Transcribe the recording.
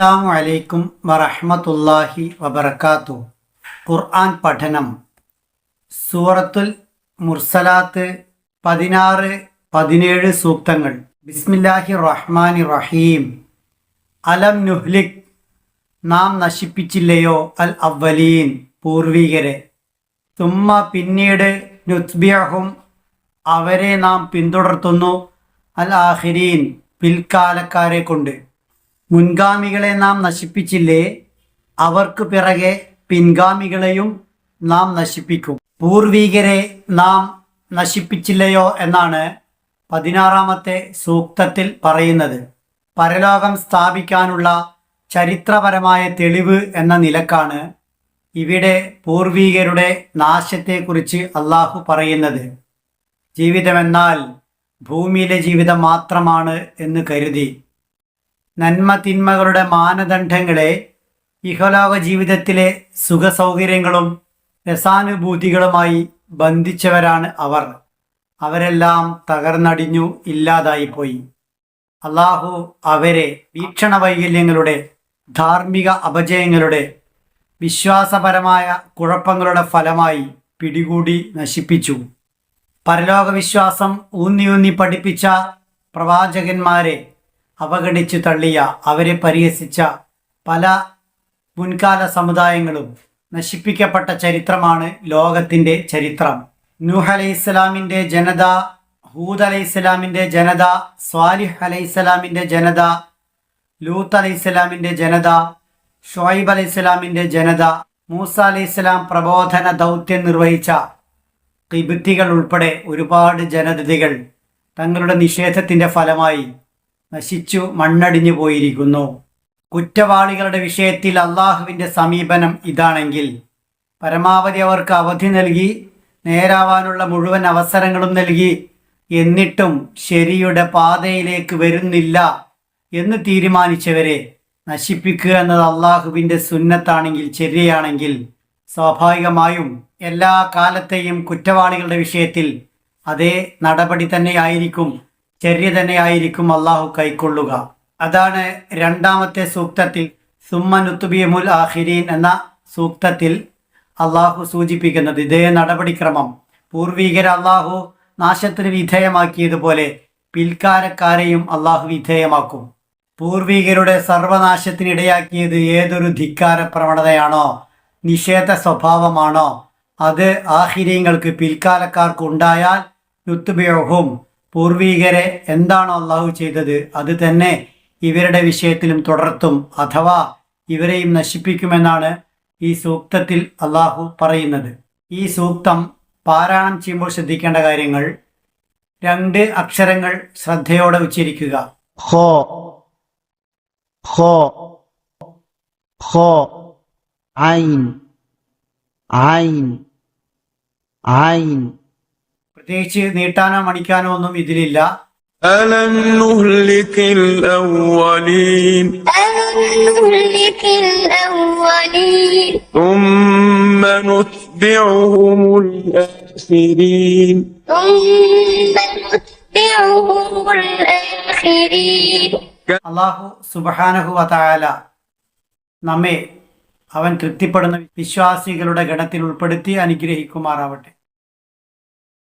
അസ്സാം വലൈക്കും വറഹമത്തല്ലാഹി വബർക്കാത്തു ഖുർആൻ പഠനം. സൂറത്തുൽ മുർസലാത്ത് പതിനാറ് പതിനേഴ് സൂക്തങ്ങൾ. ബിസ്മില്ലാഹി റഹ്മാനി റഹീം. അലം നുഹ്ലിക്. നാം നശിപ്പിച്ചില്ലയോ? അൽ അവലീൻ പൂർവികരെ. തുമ്മ പിന്നീട് നുത്ബിയഹും അവരെ നാം പിന്തുടർത്തുന്നു. അൽ ആഹിരീൻ പിൽക്കാലക്കാരെ കൊണ്ട്. മുൻഗാമികളെ നാം നശിപ്പിച്ചില്ലേ? അവർക്ക് പിറകെ പിൻഗാമികളെയും നാം നശിപ്പിക്കും. പൂർവീകരെ നാം നശിപ്പിച്ചില്ലയോ എന്നാണ് പതിനാറാമത്തെ സൂക്തത്തിൽ പറയുന്നത്. പരലോകം സ്ഥാപിക്കാനുള്ള ചരിത്രപരമായ തെളിവ് എന്ന നിലക്കാണ് ഇവിടെ പൂർവീകരുടെ നാശത്തെക്കുറിച്ച് അള്ളാഹു പറയുന്നത്. ജീവിതമെന്നാൽ ഭൂമിയിലെ ജീവിതം മാത്രമാണ് എന്ന് കരുതി നന്മ തിന്മകളുടെ മാനദണ്ഡങ്ങളെ ഇഹലോക ജീവിതത്തിലെ സുഖസൗകര്യങ്ങളും രസാനുഭൂതികളുമായി ബന്ധിച്ചവരാണ് അവർ. അവരെല്ലാം തകർന്നടിഞ്ഞു ഇല്ലാതായിപ്പോയി. അള്ളാഹു അവരെ വീക്ഷണ വൈകല്യങ്ങളുടെ ധാർമ്മിക അപജയങ്ങളുടെ വിശ്വാസപരമായ കുഴപ്പങ്ങളുടെ ഫലമായി പിടികൂടി നശിപ്പിച്ചു. പരലോകവിശ്വാസം ഊന്നിയൂന്നി പഠിപ്പിച്ച പ്രവാചകന്മാരെ അവഗണിച്ചു തള്ളിയ അവരെ പരിഹസിച്ച പല മുൻകാല സമുദായങ്ങളും നശിപ്പിക്കപ്പെട്ട ചരിത്രമാണ് ലോകത്തിന്റെ ചരിത്രം. നൂഹ് അലൈഹി ഇസ്ലാമിന്റെ ജനത ഹൂദ് അലൈഹി ഇസ്ലാമിന്റെ ജനത സ്വാലിഹ് അലൈഹി ഇസ്ലാമിന്റെ ജനത ലൂത്ത് അലൈഹി ഇസ്ലാമിന്റെ ജനത ഷോയിബ് അലൈഹി ഇസ്ലാമിന്റെ ജനത മൂസ അലൈഹി ഇസ്ലാം പ്രബോധന ദൗത്യം നിർവഹിച്ച കിബിത്തികൾ ഉൾപ്പെടെ ഒരുപാട് ജനതകൾ തങ്ങളുടെ നിഷേധത്തിന്റെ ഫലമായി നശിച്ചു മണ്ണടിഞ്ഞു പോയിരിക്കുന്നു. കുറ്റവാളികളുടെ വിഷയത്തിൽ അള്ളാഹുവിന്റെ സമീപനം ഇതാണെങ്കിൽ പരമാവധി അവർക്ക് അവധി നൽകി നേരാവാനുള്ള മുഴുവൻ അവസരങ്ങളും നൽകി എന്നിട്ടും ശരിയുടെ പാതയിലേക്ക് വരുന്നില്ല എന്ന് തീരുമാനിച്ചവരെ നശിപ്പിക്കുക എന്നത് അള്ളാഹുവിന്റെ സുന്നത്താണെങ്കിൽ ശരിയാണെങ്കിൽ സ്വാഭാവികമായും എല്ലാ കാലത്തെയും കുറ്റവാളികളുടെ വിഷയത്തിൽ അതേ നടപടി തന്നെയായിരിക്കും. ചര്യ തന്നെയായിരിക്കും അള്ളാഹു കൈക്കൊള്ളുക. അതാണ് രണ്ടാമത്തെ സൂക്തത്തിൽ സുമ്മനുത്തുബിയമുൽ ആഹിരീൻ എന്ന സൂക്തത്തിൽ അള്ളാഹു സൂചിപ്പിക്കുന്നത്. ഇതേ നടപടിക്രമം. പൂർവീകർ അള്ളാഹു നാശത്തിന് വിധേയമാക്കിയതുപോലെ പിൽക്കാരക്കാരെയും അള്ളാഹു വിധേയമാക്കും. പൂർവീകരുടെ സർവനാശത്തിനിടയാക്കിയത് ഏതൊരു ധിക്കാര പ്രവണതയാണോ നിഷേധ സ്വഭാവമാണോ അത് ആഹിര്യങ്ങൾക്ക് പിൽക്കാലക്കാർക്ക് ഉണ്ടായാൽ യുത്തുബയോഹും പൂർവീകരെ എന്താണോ അള്ളാഹു ചെയ്തത് അത് തന്നെ ഇവരുടെ വിഷയത്തിലും തുടർത്തും അഥവാ ഇവരെയും നശിപ്പിക്കുമെന്നാണ് ഈ സൂക്തത്തിൽ അള്ളാഹു പറയുന്നത്. ഈ സൂക്തം പാരായണം ചെയ്യുമ്പോൾ ശ്രദ്ധിക്കേണ്ട കാര്യങ്ങൾ രണ്ട് അക്ഷരങ്ങൾ ശ്രദ്ധയോടെ ഉച്ചരിക്കുക. ഹോ ഹോ ഹോ ഐൻ ഐൻ ഐൻ പ്രത്യേകിച്ച് നീട്ടാനോ മണിക്കാനോ ഒന്നും ഇതിലില്ല ألم نهلك الأولين ألم نهلك الأولين ثم نتبعهم الآخرين ثم نتبعهم الآخرين അള്ളാഹു സുബഹാനഹു വതാല നമ്മെ അവൻ തൃപ്തിപ്പെടുന്ന വിശ്വാസികളുടെ ഗണത്തിൽ ഉൾപ്പെടുത്തി അനുഗ്രഹിക്കുമാറാവട്ടെ